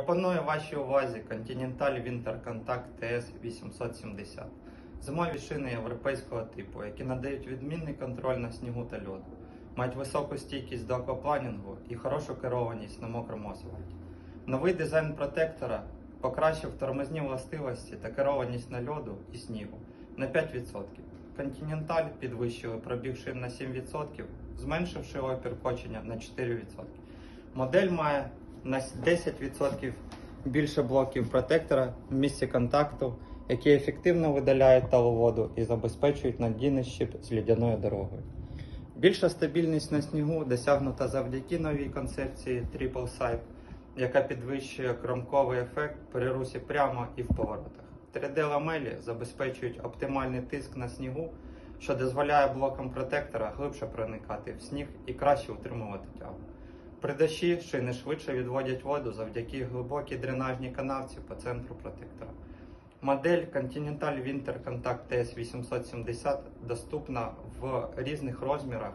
Пропоную вашій увазі Continental Winter Contact TS 870. Зимові шини європейського типу, які надають відмінний контроль на снігу та льоду, мають високу стійкість до аквапланінгу і хорошу керованість на мокрому асфальті. Новий дизайн протектора покращив тормозні властивості та керованість на льоду і снігу на 5%. Continental підвищили пробіг шин на 7%, зменшивши опір кочення на 4%. Модель має на 10% більше блоків протектора в місці контакту, які ефективно видаляють таловоду і забезпечують надійний щит з лідяною дорогою. Більша стабільність на снігу досягнута завдяки новій концепції Triple Sight, яка підвищує кромковий ефект при русі прямо і в поворотах. 3D-ламелі забезпечують оптимальний тиск на снігу, що дозволяє блокам протектора глибше проникати в сніг і краще утримувати тягу. При дощі шини швидше відводять воду завдяки глибокій дренажній канавці по центру протектора. Модель Continental Winter Contact TS870 доступна в різних розмірах